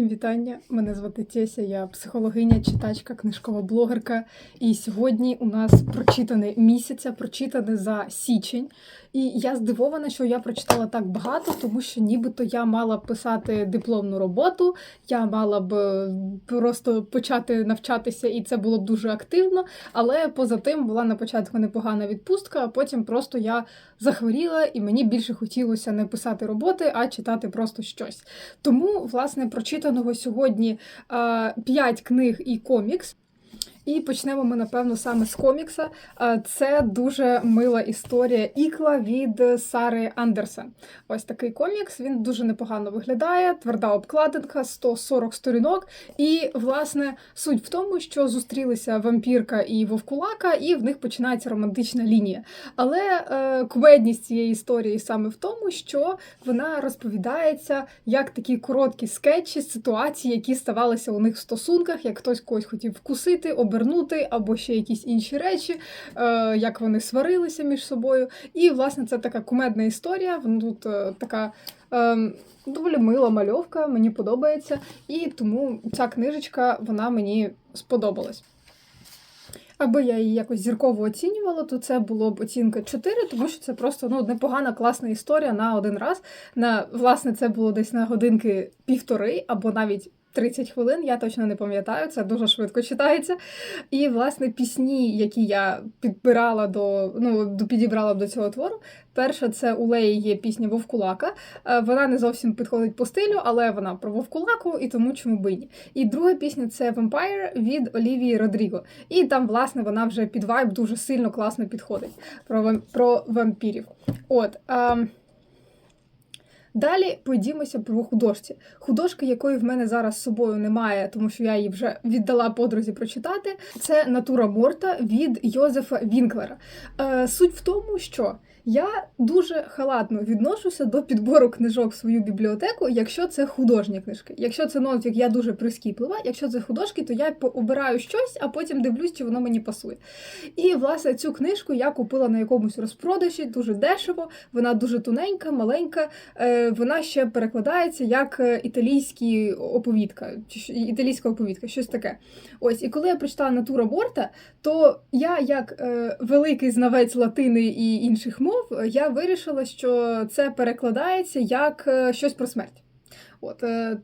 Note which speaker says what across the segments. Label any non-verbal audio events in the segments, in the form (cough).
Speaker 1: Всім вітання! Мене звати Теся, я психологиня, читачка, книжкова блогерка. І сьогодні у нас прочитане місяця, прочитане за січень. І я здивована, що я прочитала так багато, тому що нібито я мала б писати дипломну роботу, я мала б е, просто почати навчатися, і це було б дуже активно. Але поза тим була на початку непогана відпустка, а потім просто я захворіла, і мені більше хотілося не писати роботи, а читати просто щось. Тому, власне, прочитаного сьогодні 5 книг і комікс. І почнемо ми, напевно, саме з комікса. Це дуже мила історія ікла від Сари Андерсен. Ось такий комікс. Він дуже непогано виглядає, тверда обкладинка, 140 сторінок. І, власне, суть в тому, що зустрілися вампірка і вовкулака, і в них починається романтична лінія. Але е, кумедність цієї історії саме в тому, що вона розповідається як такі короткі скетчі, з ситуації, які ставалися у них в стосунках, як хтось когось хотів вкусити, обернути, або ще якісь інші речі, е, як вони сварилися між собою. І, власне, це така кумедна історія. Вона тут е, така. Е, Доволі мила мальовка, мені подобається, і тому ця книжечка вона мені сподобалась. Аби я її якось зірково оцінювала, то це було б оцінка 4, тому що це просто ну, непогана класна історія на один раз. На, Власне, це було десь на годинки півтори або навіть 30 хвилин, я точно не пам'ятаю, це дуже швидко читається. І, власне, пісні, які я підбирала до ну, підібрала до цього твору. Перша це у Леї є пісня Вовкулака. Е, Вона не зовсім підходить по стилю, але вона про Вовкулаку, і тому чому би ні. І друга пісня це Vampire від Олівії Родріго. І там, власне, вона вже під вайб дуже сильно класно підходить про про вампірів. От. ем, Далі пройдімося про художці. Художки, якої в мене зараз з собою немає, тому що я її вже віддала подрузі прочитати. Це Натура Морта від Йозефа Вінклера. Е, суть в тому, що я дуже халатно відношуся до підбору книжок в свою бібліотеку, якщо це художні книжки. Якщо це нонфік, я дуже прискіплива. Якщо це художки, то я обираю щось, а потім дивлюсь, чи воно мені пасує. І власне цю книжку я купила на якомусь розпродажі, дуже дешево. Вона дуже тоненька, маленька. Е, Вона ще перекладається як е, італійські оповідка, італійська оповідка, щось таке. Ось, і коли я прочитала Натура Борта, то я, як е, великий знавець латини і інших мов, е, я вирішила, що це перекладається як е, щось про смерть. От, е,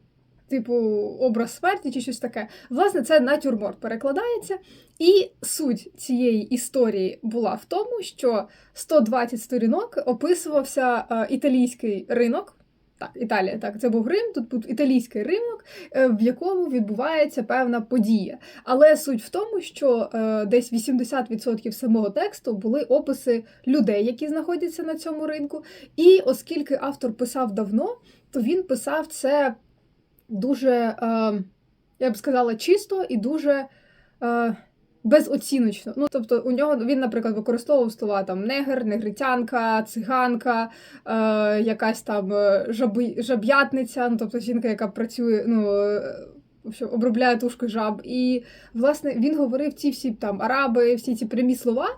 Speaker 1: типу, образ смерті чи щось таке. Власне, це натюрморт перекладається. І суть цієї історії була в тому, що 120 сторінок описувався італійський ринок. Так, Італія, так, це був Рим, тут був італійський ринок, е, в якому відбувається певна подія. Але суть в тому, що е, десь 80% самого тексту були описи людей, які знаходяться на цьому ринку. І оскільки автор писав давно, то він писав це дуже, е, я б сказала, чисто і дуже. Е, Безоціночно. Ну, тобто, у нього він, наприклад, використовував слова там негр, негритянка, циганка, е, якась там е, жаби, жаб'ятниця, ну тобто жінка, яка працює, ну е, общем, обробляє тушки жаб. І власне він говорив ці всі там араби, всі ці прямі слова.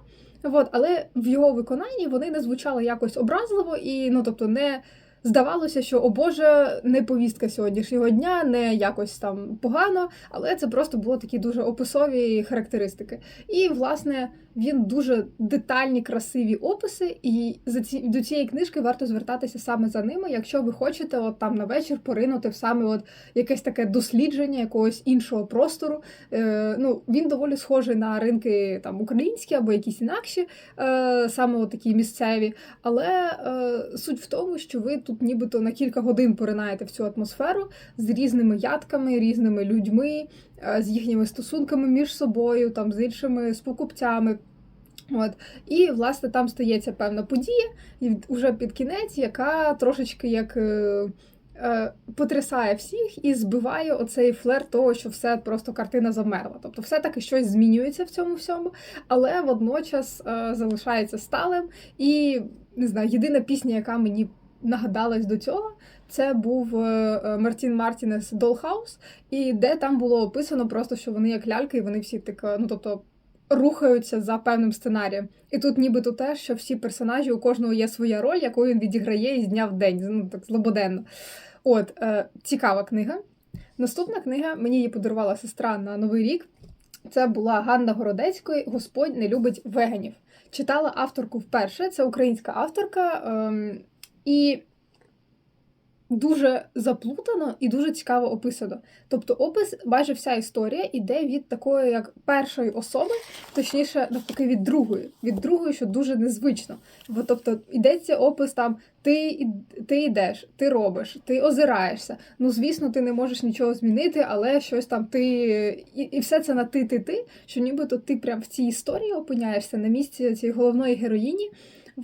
Speaker 1: От, але в його виконанні вони не звучали якось образливо і, ну тобто, не здавалося, що о Боже, не повістка сьогоднішнього дня, не якось там погано, але це просто було такі дуже описові характеристики. І, власне, він дуже детальні, красиві описи, і за ці до цієї книжки варто звертатися саме за ними, якщо ви хочете от там на вечір поринути в саме от якесь таке дослідження якогось іншого простору. Е, ну, він доволі схожий на ринки там українські або якісь інакші, е, саме от такі місцеві. Але е, суть в тому, що ви тут нібито на кілька годин поринаєте в цю атмосферу з різними ядками, різними людьми, е, з їхніми стосунками між собою, там з іншими з покупцями. От і власне там стається певна подія, і вже під кінець, яка трошечки як. е, е, Потрясає всіх і збиває оцей флер того, що все просто картина замерла. Тобто, все-таки щось змінюється в цьому всьому, але водночас е, залишається сталим. І не знаю, єдина пісня, яка мені нагадалась до цього, це був е, е, Мартін Мартінес Долхаус, і де там було описано просто, що вони як ляльки, і вони всі так, ну тобто. Рухаються за певним сценарієм. І тут нібито те, що всі персонажі, у кожного є своя роль, яку він відіграє із дня в день, ну так злободенно. От, е, цікава книга. Наступна книга мені її подарувала сестра на Новий рік. Це була Ганна Городецької Господь не любить веганів. Читала авторку вперше, це українська авторка. Ем, і дуже заплутано і дуже цікаво описано. Тобто, опис, майже вся історія іде від такої, як першої особи, точніше, навпаки, від другої. Від другої, що дуже незвично. Бо, тобто, йдеться опис там: ти ти йдеш, ти робиш, ти озираєшся. Ну, звісно, ти не можеш нічого змінити, але щось там ти. І, і все це на ти-ти-ти, що нібито ти прям в цій історії опиняєшся на місці цієї головної героїні.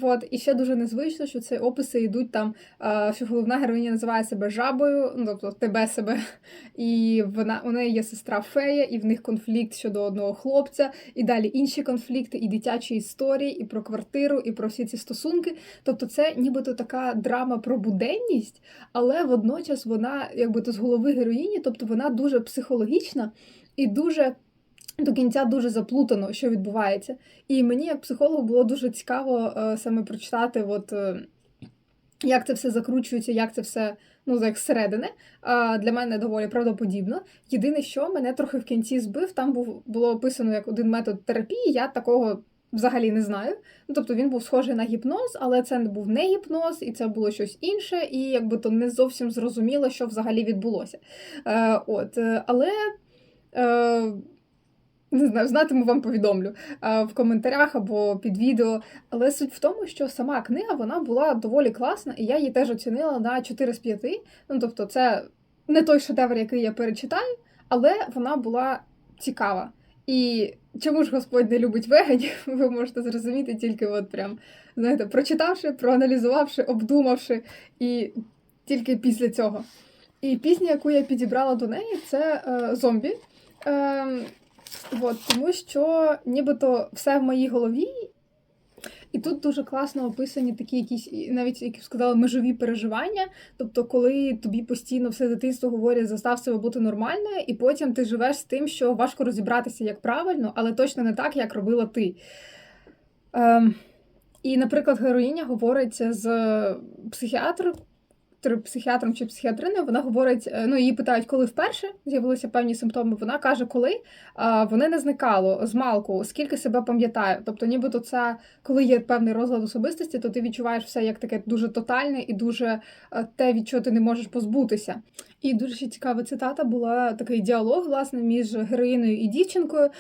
Speaker 1: Вот. І ще дуже незвично, що ці описи йдуть там, що головна героїня називає себе жабою, ну тобто тебе себе, і вона у неї є сестра Фея, і в них конфлікт щодо одного хлопця, і далі інші конфлікти, і дитячі історії, і про квартиру, і про всі ці стосунки. Тобто, це нібито така драма про буденність, але водночас вона, якби то з голови героїні, тобто вона дуже психологічна і дуже. До кінця дуже заплутано, що відбувається. І мені, як психологу, було дуже цікаво е, саме прочитати, от, е, як це все закручується, як це все ну, як зсередини. Для мене доволі правдоподібно. Єдине, що мене трохи в кінці збив, там був, було описано як один метод терапії, я такого. Взагалі не знаю. Ну, Тобто він був схожий на гіпноз, але це не був не гіпноз, і це було щось інше, і якби то не зовсім зрозуміло, що взагалі відбулося. Е, от, Але не знаю, знатиму вам повідомлю в коментарях або під відео. Але суть в тому, що сама книга вона була доволі класна, і я її теж оцінила на 4 з 5. Ну тобто, це не той шедевр, який я перечитаю, але вона була цікава. І чому ж Господь не любить веганів, (laughs) ви можете зрозуміти тільки, от прям, знаєте, прочитавши, проаналізувавши, обдумавши, і тільки після цього. І пісня, яку я підібрала до неї, це е, зомбі. Е, От, тому що нібито все в моїй голові. І тут дуже класно описані такі якісь, навіть як сказала, межові переживання. Тобто, коли тобі постійно все дитинство говорять, застав себе бути нормальною, і потім ти живеш з тим, що важко розібратися як правильно, але точно не так, як робила ти. Ем, І, наприклад, героїня говорить з психіатром психіатром чи психіатриною, вона говорить: е, ну її питають, коли вперше з'явилися певні симптоми. Вона каже, коли вони не зникало з малку, скільки себе пам'ятаю. Тобто, нібито це коли є певний розлад особистості, то ти відчуваєш все як таке дуже тотальне і дуже е, те, від чого ти не можеш позбутися. І дуже цікава цитата була такий діалог власне між героїною і дівчинкою.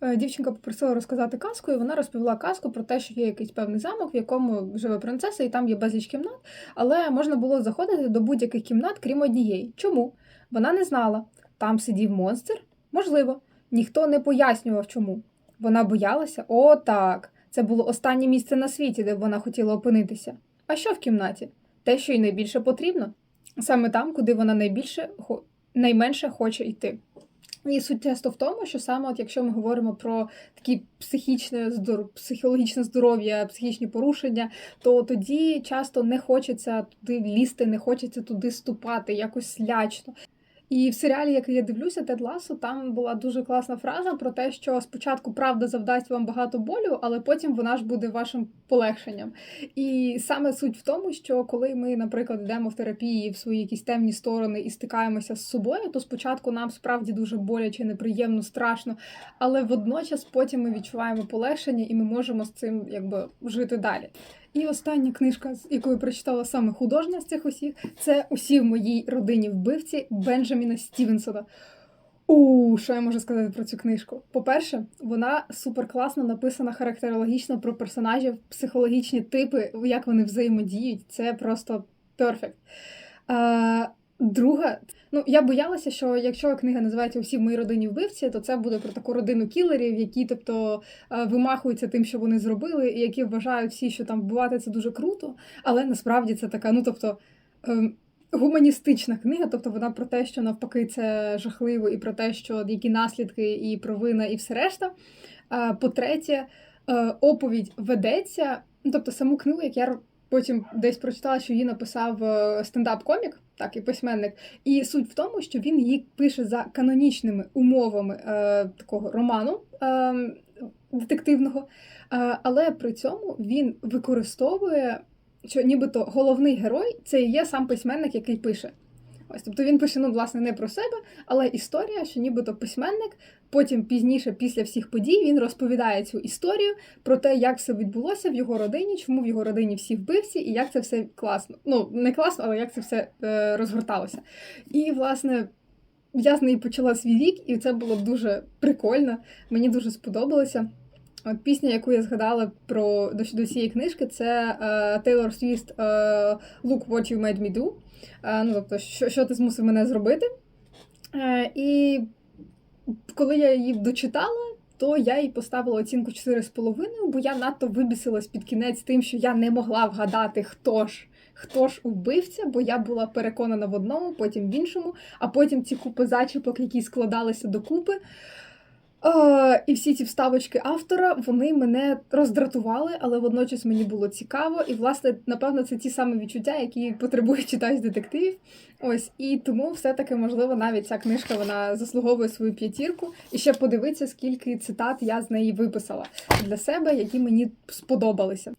Speaker 1: Е, дівчинка попросила розказати казку, і вона розповіла казку про те, що є якийсь певний замок, в якому живе принцеса, і там є безліч кімнат, але можна було заходити до будь-яких кімнат, крім однієї. Чому? Вона не знала. Там сидів монстр? Можливо. Ніхто не пояснював, чому. Вона боялася? О, так. Це було останнє місце на світі, де б вона хотіла опинитися. А що в кімнаті? Те, що їй найбільше потрібно, саме там, куди вона найбільше найменше хоче йти. І суть тесту в тому, що саме, от якщо ми говоримо про такі психічне психологічне здоров'я, психічні порушення, то тоді часто не хочеться туди лізти, не хочеться туди ступати, якось лячно. І в серіалі, який я дивлюся, Тед Ласо, там була дуже класна фраза про те, що спочатку правда завдасть вам багато болю, але потім вона ж буде вашим полегшенням. І саме суть в тому, що коли ми, наприклад, йдемо в терапії в свої якісь темні сторони і стикаємося з собою, то спочатку нам справді дуже боляче, неприємно, страшно, але водночас потім ми відчуваємо полегшення і ми можемо з цим якби жити далі. І остання книжка, яку я прочитала саме художня з цих усіх, це усі в моїй родині вбивці Бенджаміна Стівенсона. У, що я можу сказати про цю книжку? По-перше, вона суперкласно написана характерологічно про персонажів, психологічні типи, як вони взаємодіють. Це просто перфект. Друга, ну я боялася, що якщо книга називається Усі в моїй родині вбивці, то це буде про таку родину кілерів, які, тобто, е, вимахуються тим, що вони зробили, і які вважають всі, що там вбивати це дуже круто. Але насправді це така, ну тобто. Ем, гуманістична книга, тобто вона про те, що навпаки це жахливо, і про те, що які наслідки, і провина, і все решта. По-третє, е, оповідь ведеться, ну тобто саму книгу, як я потім десь прочитала, що її написав е, стендап-комік так і письменник. І суть в тому, що він її пише за канонічними умовами е, такого роману е, детективного, е, але при цьому він використовує, що нібито головний герой це і є сам письменник, який пише. Ось, тобто він пише, ну, власне, не про себе, але історія, що нібито письменник. Потім пізніше, після всіх подій, він розповідає цю історію про те, як все відбулося в його родині, чому в його родині всі вбивці, і як це все класно. Ну, не класно, але як це все е, розгорталося. І, власне, я з неї почала свій вік, і це було дуже прикольно. Мені дуже сподобалося. От пісня, яку я згадала про до, до цієї книжки, це Taylor Swift е, Look What You Made Me Do. Ну, тобто, що, що ти змусив мене зробити. Е, і коли я її дочитала, то я їй поставила оцінку 4,5, бо я надто вибісилась під кінець тим, що я не могла вгадати, хто ж. Хто ж убивця, бо я була переконана в одному, потім в іншому, а потім ці купи зачіпок, які складалися докупи. Е, і всі ці вставочки автора вони мене роздратували, але водночас мені було цікаво. І, власне, напевно, це ті самі відчуття, які потребує читач детективів. Ось і тому все-таки, можливо, навіть ця книжка вона заслуговує свою п'ятірку. І ще подивитися, скільки цитат я з неї виписала для себе, які мені сподобалися.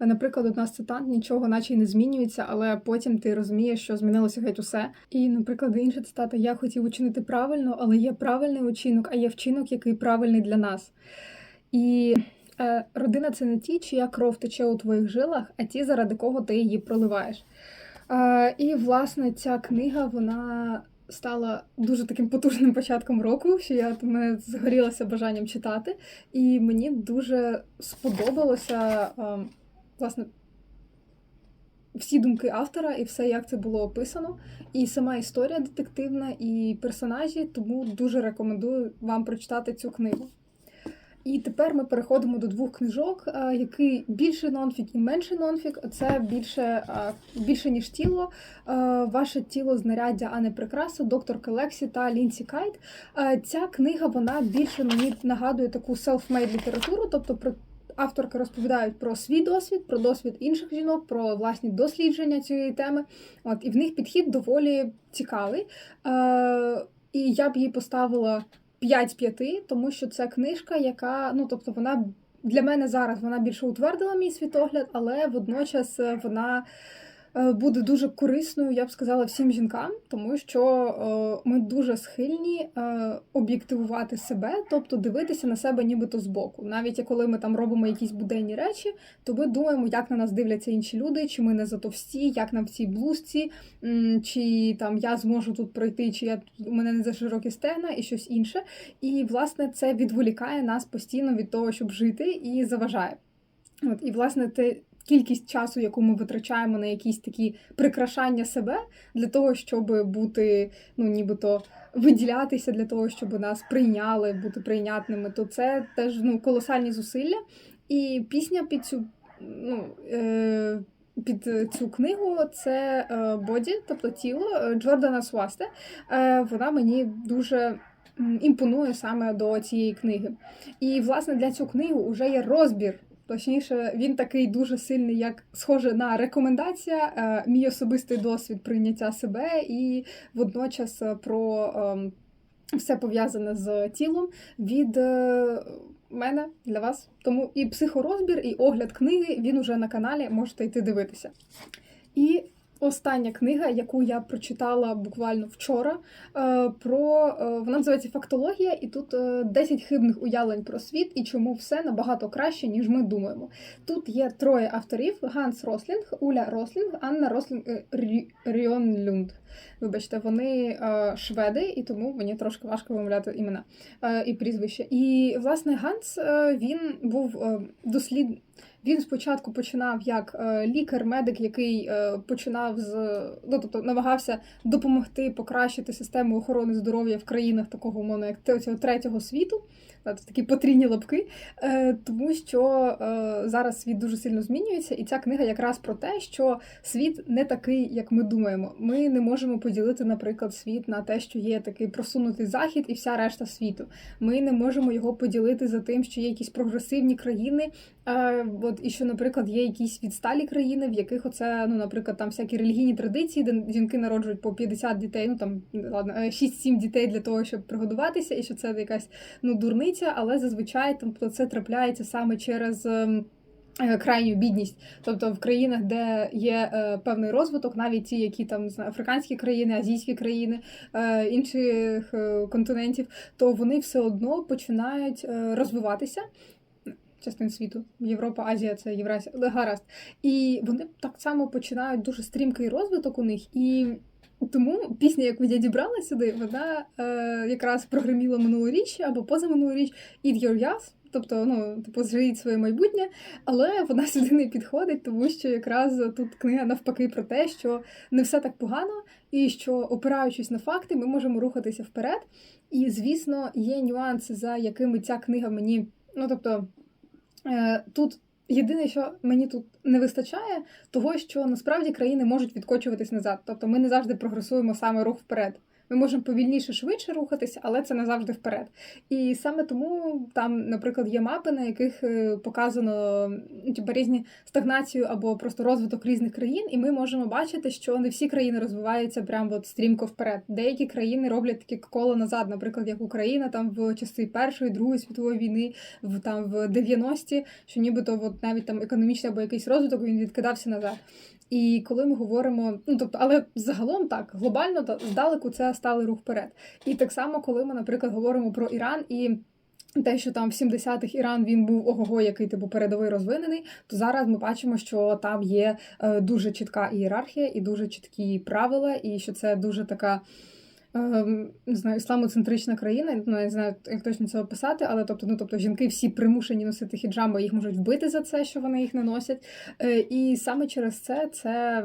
Speaker 1: Наприклад, одна з цитат нічого, наче й не змінюється, але потім ти розумієш, що змінилося геть усе. І, наприклад, інша цитата: Я хотів учинити правильно, але є правильний учинок, а є вчинок, який правильний для нас. І е, родина це не ті, чия кров тече у твоїх жилах, а ті, заради кого ти її проливаєш. Е, і, власне, ця книга, вона. Стала дуже таким потужним початком року, що я мене згорілася бажанням читати, і мені дуже сподобалося. Е, власне, всі думки автора і все, як це було описано. І сама історія детективна, і персонажі, тому дуже рекомендую вам прочитати цю книгу. І тепер ми переходимо до двох книжок, які більше нонфік і менше нонфік. Це більше більше ніж тіло. Ваше тіло знаряддя, а не прикраса, доктор Келексі та Лінсі Кайт. Ця книга вона більше мені нагадує таку self-made літературу, тобто про авторки розповідають про свій досвід, про досвід інших жінок, про власні дослідження цієї теми. От і в них підхід доволі цікавий. Е, І я б їй поставила 5 з 5, тому що це книжка, яка ну тобто вона для мене зараз вона більше утвердила мій світогляд, але водночас вона. Е, буде дуже корисною, я б сказала, всім жінкам, тому що е, ми дуже схильні е, об'єктивувати себе, тобто дивитися на себе нібито збоку. Навіть коли ми там робимо якісь буденні речі, то ми думаємо, як на нас дивляться інші люди, чи ми не затовсті, як нам в цій блузці, чи там я зможу тут пройти, чи я у мене не за широкі стегна і щось інше. І власне це відволікає нас постійно від того, щоб жити, і заважає. От, І, власне, те, кількість часу, яку ми витрачаємо на якісь такі прикрашання себе для того, щоб бути, ну нібито виділятися для того, щоб нас прийняли, бути прийнятними, то це теж ну колосальні зусилля. І пісня під цю ну. Е- під цю книгу це боді, тобто тіло Джордана Свасте. Е, вона мені дуже імпонує саме до цієї книги. І, власне, для цю книгу вже є розбір Точніше, він такий дуже сильний, як схоже на рекомендація, е, мій особистий досвід прийняття себе, і водночас е, про ем, все пов'язане з тілом від е, мене для вас. Тому і психорозбір, і огляд книги він уже на каналі можете йти дивитися. І Остання книга, яку я прочитала буквально вчора, е, про е, вона називається Фактологія, і тут 10 е, хибних уявлень про світ і чому все набагато краще, ніж ми думаємо. Тут є троє авторів: Ганс Рослінг, Уля Рослінг, Анна Рослінг Ріонлюнд. Вибачте, вони шведи, і тому мені трошки важко вимовляти імена і прізвище. І власне Ганс він був дослід. Він спочатку починав як е, лікар-медик, який е, починав з ну, тобто намагався допомогти покращити систему охорони здоров'я в країнах такого умовно, як цього третього світу такі потрійні лапки, е, тому що зараз світ дуже сильно змінюється, і ця книга якраз про те, що світ не такий, як ми думаємо. Ми не можемо поділити, наприклад, світ на те, що є такий просунутий захід і вся решта світу. Ми не можемо його поділити за тим, що є якісь прогресивні країни. Е, от і що, наприклад, є якісь відсталі країни, в яких оце, ну, наприклад, там всякі релігійні традиції, де жінки народжують по 50 дітей, ну там ладно, 6-7 дітей для того, щоб пригодуватися, і що це якась ну дурниця, але зазвичай тобто, це трапляється саме через. Ем, е, крайню бідність, тобто в країнах, де є е, певний розвиток, навіть ті, які там не знаю, африканські країни, азійські країни е, інших е, континентів, то вони все одно починають е, розвиватися. Частин світу, Європа, Азія, це Євразія, гаразд. І вони так само починають дуже стрімкий розвиток у них. І тому пісня, яку я дібрала сюди, вона е, якраз прогреміла минулоріч або позаминулоріч Eat Your Yes, тобто, ну, типу, зживіть своє майбутнє, але вона сюди не підходить, тому що якраз тут книга навпаки про те, що не все так погано, і що, опираючись на факти, ми можемо рухатися вперед. І, звісно, є нюанси, за якими ця книга мені, ну тобто, тут. Єдине, що мені тут не вистачає, того, що насправді країни можуть відкочуватись назад. Тобто ми не завжди прогресуємо саме рух вперед. Ми можемо повільніше, швидше рухатися, але це не завжди вперед. І саме тому там, наприклад, є мапи, на яких е, показано ну, типу, різні стагнацію або просто розвиток різних країн, і ми можемо бачити, що не всі країни розвиваються прямо от стрімко вперед. Деякі країни роблять такі коло назад, наприклад, як Україна там в часи Першої, Другої світової війни, в там в 90-ті, що нібито от навіть там економічний або якийсь розвиток він відкидався назад. І коли ми говоримо, ну тобто, але загалом так глобально здалеку це сталий рух вперед. І так само, коли ми, наприклад, говоримо про Іран і. Те, що там в 70-х Іран він був ого-го, який типу передовий розвинений, то зараз ми бачимо, що там є е, дуже чітка ієрархія і дуже чіткі правила, і що це дуже така не знаю, ісламоцентрична країна. Ну я не знаю, як точно це описати, але тобто, ну тобто жінки всі примушені носити хіджаби, їх можуть вбити за це, що вони їх не носять. Е, і саме через це це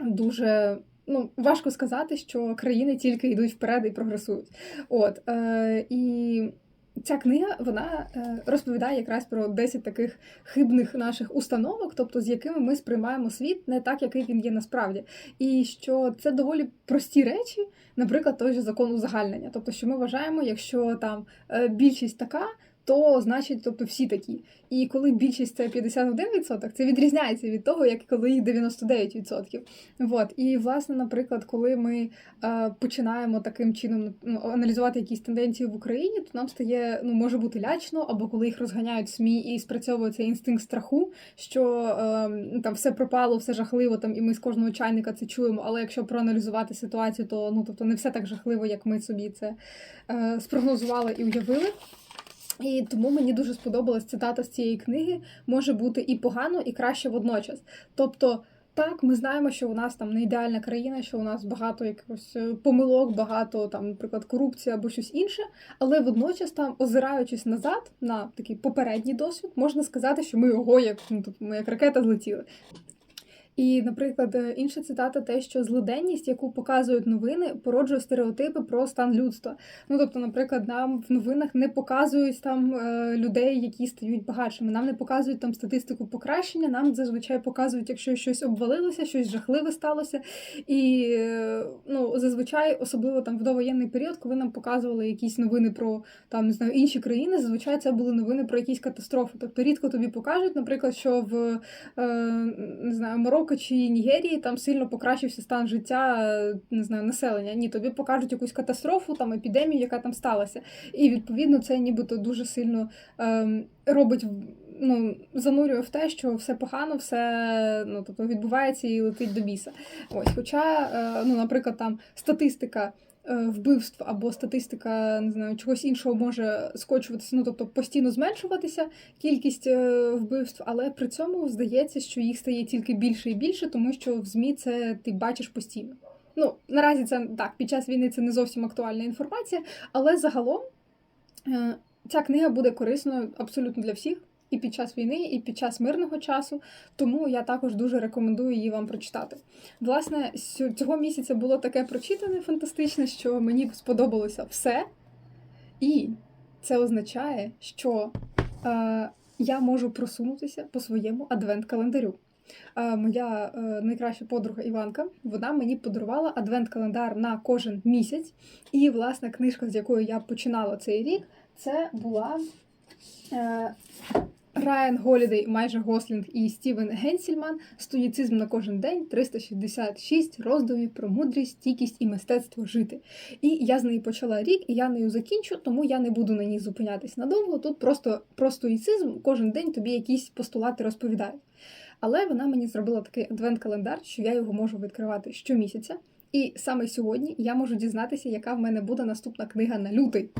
Speaker 1: дуже. Ну, важко сказати, що країни тільки йдуть вперед і прогресують. От е, і ця книга вона е, розповідає якраз про 10 таких хибних наших установок, тобто з якими ми сприймаємо світ не так, який він є насправді. І що це доволі прості речі, наприклад, той же закон узагальнення. Тобто, що ми вважаємо, якщо там е, більшість така. То значить, тобто всі такі. І коли більшість це 51%, це відрізняється від того, як коли їх 99%. Вот. І, власне, наприклад, коли ми е, починаємо таким чином ну, аналізувати якісь тенденції в Україні, то нам стає, ну, може бути лячно, або коли їх розганяють СМІ і спрацьовується інстинкт страху, що е, там все пропало, все жахливо, там, і ми з кожного чайника це чуємо. Але якщо проаналізувати ситуацію, то ну тобто не все так жахливо, як ми собі це е, спрогнозували і уявили. І тому мені дуже сподобалась цитата з цієї книги може бути і погано, і краще водночас. Тобто, так, ми знаємо, що у нас там не ідеальна країна, що у нас багато якихось е, помилок, багато там, наприклад, корупції або щось інше. Але водночас, там, озираючись назад на такий попередній досвід, можна сказати, що ми ого, як ну, тобто, як ракета злетіли. І, наприклад, е, інша цитата, те, що злиденність, яку показують новини, породжує стереотипи про стан людства. Ну тобто, наприклад, нам в новинах не показують там е, людей, які стають багатшими. Нам не показують там статистику покращення. Нам зазвичай показують, якщо щось обвалилося, щось жахливе сталося. І е, ну зазвичай, особливо там в довоєнний період, коли нам показували якісь новини про там не знаю інші країни, зазвичай це були новини про якісь катастрофи. Тобто рідко тобі покажуть, наприклад, що в не знаю Марокко Марокко чи Нігерії там сильно покращився стан життя не знаю, населення. Ні, тобі покажуть якусь катастрофу, там епідемію, яка там сталася. І відповідно це нібито дуже сильно ем, робить. Ну, занурює в те, що все погано, все ну, тобто відбувається і летить до біса. Ось, Хоча, е, ну, наприклад, там статистика е, вбивств або статистика не знаю, чогось іншого може скочуватися, ну тобто постійно зменшуватися кількість е, вбивств, але при цьому здається, що їх стає тільки більше і більше, тому що в ЗМІ це ти бачиш постійно. Ну, наразі це так, під час війни це не зовсім актуальна інформація, але загалом ця книга буде корисною абсолютно для всіх і під час війни, і під час мирного часу. Тому я також дуже рекомендую її вам прочитати. Власне, цього місяця було таке прочитане фантастичне, що мені сподобалося все. І це означає, що е, я можу просунутися по своєму адвент-календарю. Е, моя е, найкраща подруга Іванка вона мені подарувала адвент-календар на кожен місяць. І, власне, книжка, з якою я починала цей рік, це була. Е, Райан Голідей, майже Гослінг і Стівен Генсільман Стоїцизм на кожен день 366 роздумів про мудрість, стійкість і мистецтво жити. І я з неї почала рік, і я нею закінчу, тому я не буду на ній зупинятись надовго. Тут просто про стоїцизм кожен день тобі якісь постулати розповідають. Але вона мені зробила такий адвент-календар, що я його можу відкривати щомісяця. І саме сьогодні я можу дізнатися, яка в мене буде наступна книга на лютий.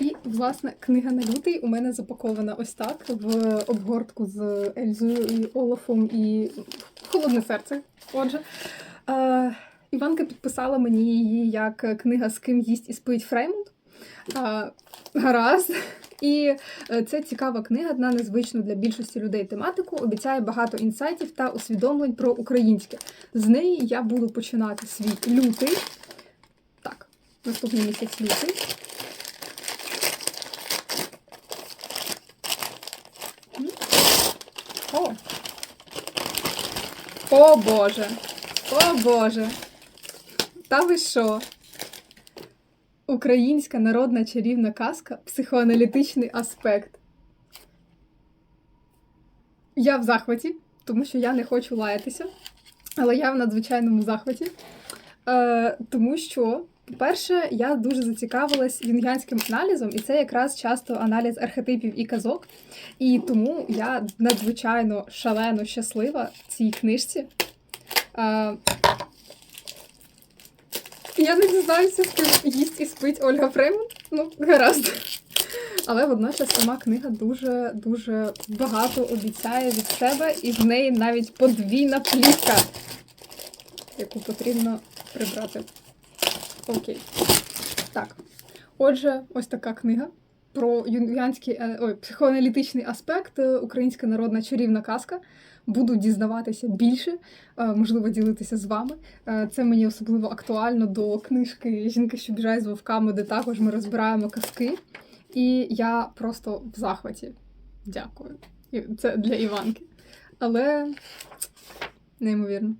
Speaker 1: І, власне, книга на лютий у мене запакована ось так в обгортку з Ельзою і Олафом і Холодне серце. Отже, Іванка підписала мені її як книга з ким їсть і спить Фреймунд. Гаразд. І е, це цікава книга на незвичну для більшості людей тематику. Обіцяє багато інсайтів та усвідомлень про українське. З неї я буду починати свій лютий. Так, наступний місяць лютий. О! О Боже! О Боже! Та ви що? Українська народна чарівна казка психоаналітичний аспект. Я в захваті, тому що я не хочу лаятися, але я в надзвичайному захваті. Е, тому що, по-перше, я дуже зацікавилась юнгіанським аналізом, і це якраз часто аналіз архетипів і казок. І тому я надзвичайно шалено щаслива в цій книжці. Е, я не дізнаюся, з ким їсть і спить Ольга Фреймут. Ну, гаразд. Але водночас сама книга дуже дуже багато обіцяє від себе, і в неї навіть подвійна плівка, яку потрібно прибрати. Окей. Так. Отже, ось така книга про юнгіанський е, ой, психоаналітичний аспект е, Українська народна чарівна казка. Буду дізнаватися більше, е, можливо, ділитися з вами. Це мені особливо актуально до книжки Жінки, що біжать з вовками, де також ми розбираємо казки. І я просто в захваті. Дякую. Це для Іванки. Але неймовірно.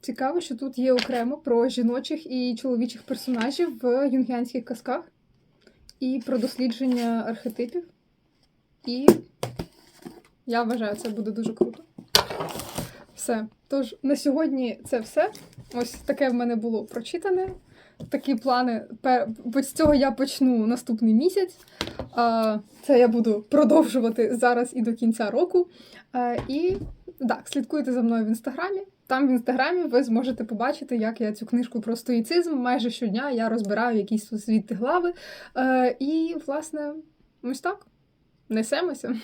Speaker 1: Цікаво, що тут є окремо про жіночих і чоловічих персонажів в юнгіанських казках і про дослідження архетипів. І я вважаю, це буде дуже круто. Все. Тож на сьогодні це все. Ось таке в мене було прочитане. Такі плани. З цього я почну наступний місяць. Це я буду продовжувати зараз і до кінця року. І так, слідкуйте за мною в інстаграмі. Там в інстаграмі ви зможете побачити, як я цю книжку про стоїцизм майже щодня я розбираю якісь звідти глави. Е, І, власне, ось так. Несемося.